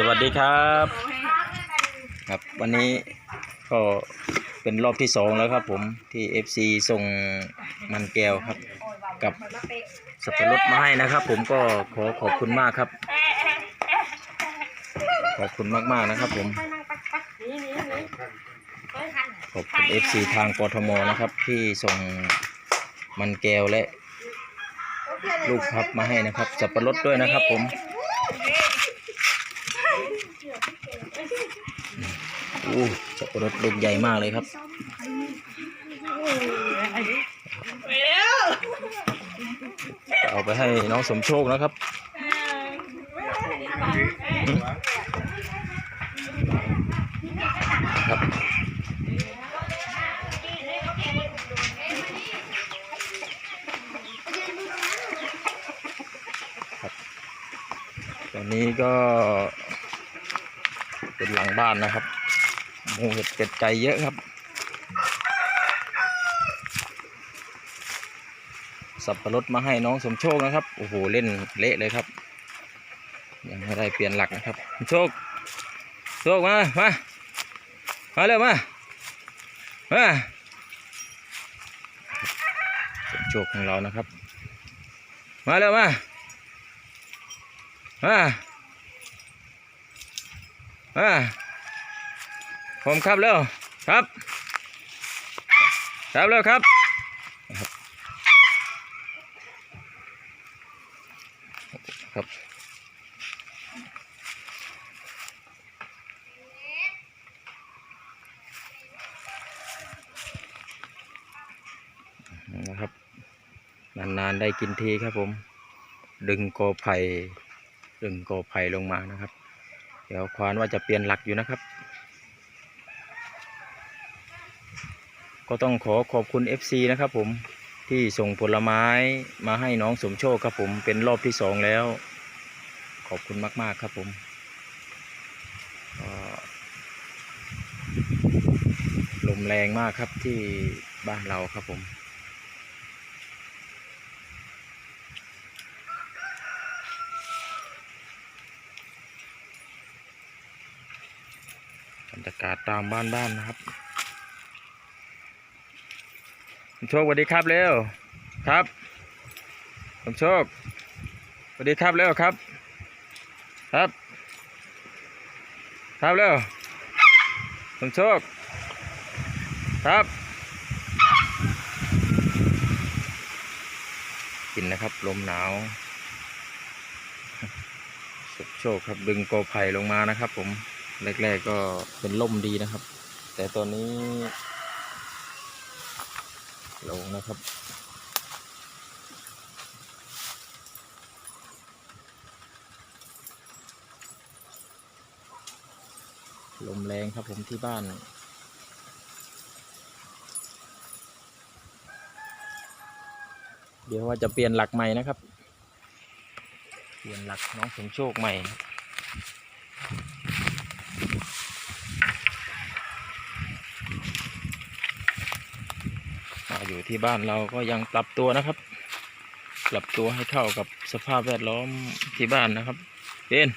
สวัสดีครับ ครับวันนี้ก็เป็นรอบที่สองแล้วครับผมที่ FC ส่งมันแก้วครับ กับสับปะรดมาให้นะครับ ผมก็ขอขอบคุณมากครับ ขอบคุณมากๆนะครับผม ขอบคุณ FC ทางกทมนะครับ ที่ส่งมันแก้วและ ลูกพับมาให้นะครับ สับปะรดด้วยนะครับผม อู้สับปะรดลูกใหญ่มากเลยครับเอาไปให้น้องสมโชคนะครับครับครับตอนนี้ก็เป็นหลังบ้านนะครับ หมูเห็ดเป็ดไก่เยอะครับ สับปะรดมาให้น้องสมโชคนะครับ โอ้โห เล่นเละเลยครับ ยังไม่ได้เปลี่ยนหลักนะครับ โชค โชคมา มา มาเร็วมา มาสมโชคของเรานะครับ มาเร็วมา มา มา ผมครับเร็วครับ ครับเร็วครับ ครับนะครับ นานๆได้กินทีครับผม ดึงกอไผ่ดึงกอไผ่ลงมานะครับ เดี๋ยวควานว่าจะเปลี่ยนหลักอยู่นะครับ ก็ต้องขอขอบคุณ FC นะครับผมที่ส่งผลไม้มาให้น้องสมโชคครับผมเป็นรอบที่สองแล้ว ขอบคุณมาก ๆ ครับผมลมแรงมากครับที่บ้านเราครับผมบรรยากาศตามบ้านบ้านนะครับคุณ โชคสวัสดีครับเร็วครับคุณโชคสวัสดีครับเร็วครับ ครับ ครับเร็วคุณโชคครับ กินนะครับ ลมหนาวสุดโชคครับดึงโกอไผ่ลงมานะครับ ผมแรกๆก็เป็นล่มดีนะครับ แต่ตอนนี้ ลงนะครับ ลมแรงครับผมที่บ้านเดี๋ยวว่าจะเปลี่ยนหลักใหม่นะครับ เปลี่ยนหลักน้องสมโชคใหม่นะครับ มา อยู่ที่บ้านเราก็ยังปรับตัวนะครับ ปรับตัวให้เข้ากับสภาพแวดล้อมที่บ้านนะครับเบน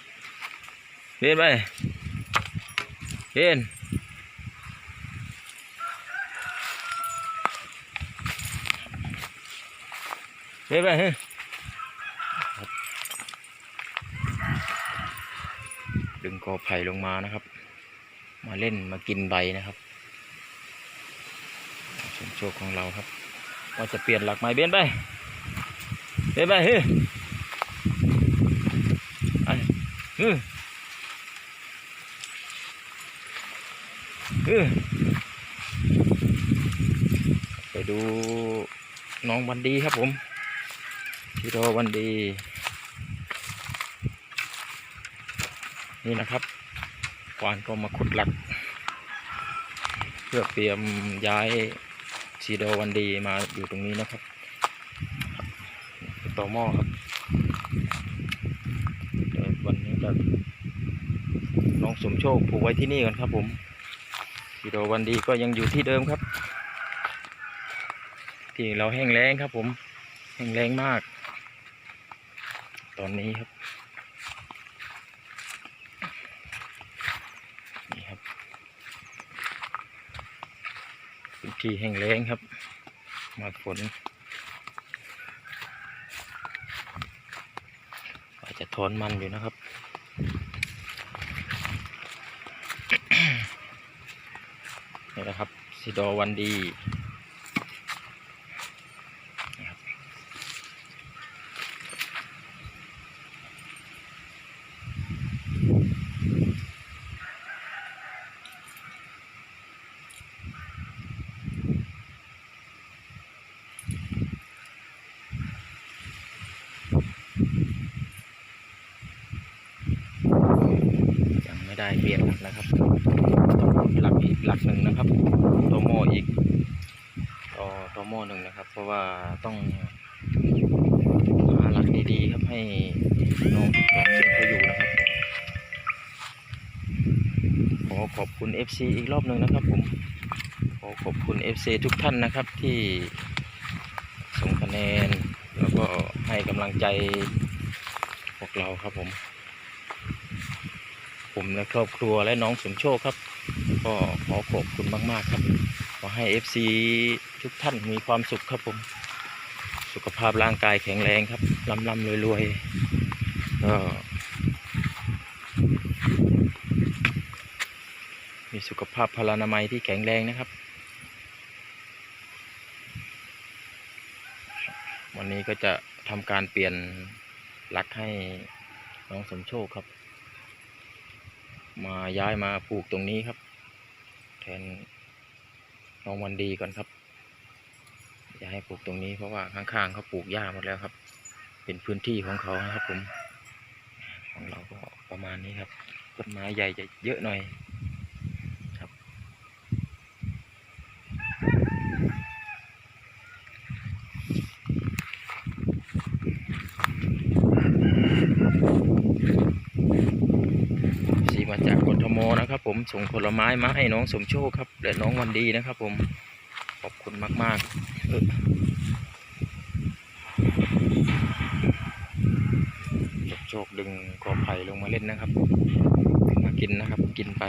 เบนไปเบนเบนไปเฮ้ยดึงกอไผ่ลงมานะครับ มาเล่นมากินใบนะครับ มโชคของเราครับว่าจะเปลี่ยนหลักไม้เบนไปเบนไปเฮ้ยไปเฮ้ยเฮ้ยไปดูน้องวันดีครับผมพี่โดวันดี นี่นะครับควานก็มาขุดหลัก เพื่อเตรียมย้าย ชีโดวันดีมาอยู่ตรงนี้นะครับต่อหม้อครับเดี๋ยววันนี้จะน้องสมโชคผูกไว้ที่นี่กันครับผมชีโดวันดีก็ยังอยู่ที่เดิมครับ ที่เราแห้งแล้งครับผมแห้งแล้งมาก ตอนนี้ครับ ที่แห้งแล้งครับ มาฝนอาจจะถอนมันอยู่นะครับนี่นะครับซิดอวันดี ได้เปลี่ยนนะครับต้องหลักอีกหลักหนึ่งนะครับโตโมอีกต่อโตโมหนึ่งนะครับ เพราะว่าต้องหาหลักดีๆครับให้น้องน้องเชื่อเขาอยู่นะครับขอขอบคุณ FC อีกรอบหนึ่งนะครับผมขอขอบคุณ FC ทุกท่านนะครับที่ส่งคะแนน แล้วก็ให้กำลังใจพวกเราครับผม ผมและครอบครัวและน้องสมโชคครับ ก็ขอขอบคุณมากๆครับขอให้ FC ทุกท่านมีความสุขครับผม สุขภาพร่างกายแข็งแรงครับร่ำร่ำรวยๆก็มีสุขภาพพลานามัยที่แข็งแรงนะครับ วันนี้ก็จะทำการเปลี่ยนลักให้น้องสมโชคครับ มาย้ายมาปลูกตรงนี้ครับ แทนน้องวันดีก่อนครับ อย่าให้ปลูกตรงนี้เพราะว่าข้างๆเขาปลูกหญ้าหมดแล้วครับ เป็นพื้นที่ของเขาครับผม ของเราก็ประมาณนี้ครับต้นไม้ใหญ่จะเยอะหน่อยครับ สีมาจากกทม นะครับ ผมส่งผลไม้มาให้น้องสมโชคครับและน้องวันดีนะครับ ผมขอบคุณมากๆเออสมโชคดึงกอไผ่ลงมาเล่นนะครับดึงมากินนะครับ กินไป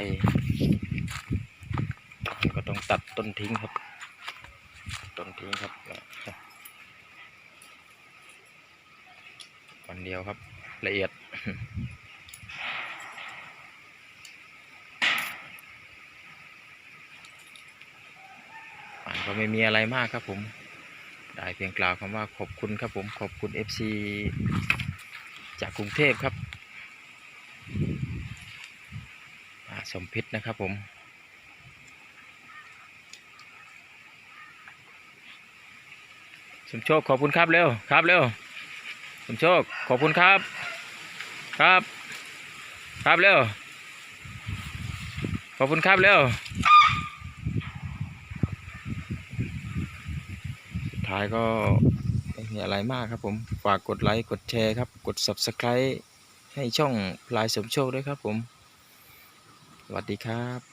ก็ต้องตัดต้นทิ้งครับต้นทิ้งครับวันเดียวครับละเอียด อ่า ก็ไม่มีอะไรมากครับผม ได้เพียงกล่าวคำว่าขอบคุณครับผม ขอบคุณ FC จากกรุงเทพครับสมพิษนะครับผมสมโชคขอบคุณครับเร็วครับเร็วสมโชคขอบคุณครับ ครับ ครับเร็วขอบคุณครับเร็ว สุด ท้ายก็ไม่มีอะไรมากครับผมฝากกดไลค์กดแชร์ครับ กด Subscribe ให้ช่องพลายสมโชคด้วยครับผม สวัสดีครับ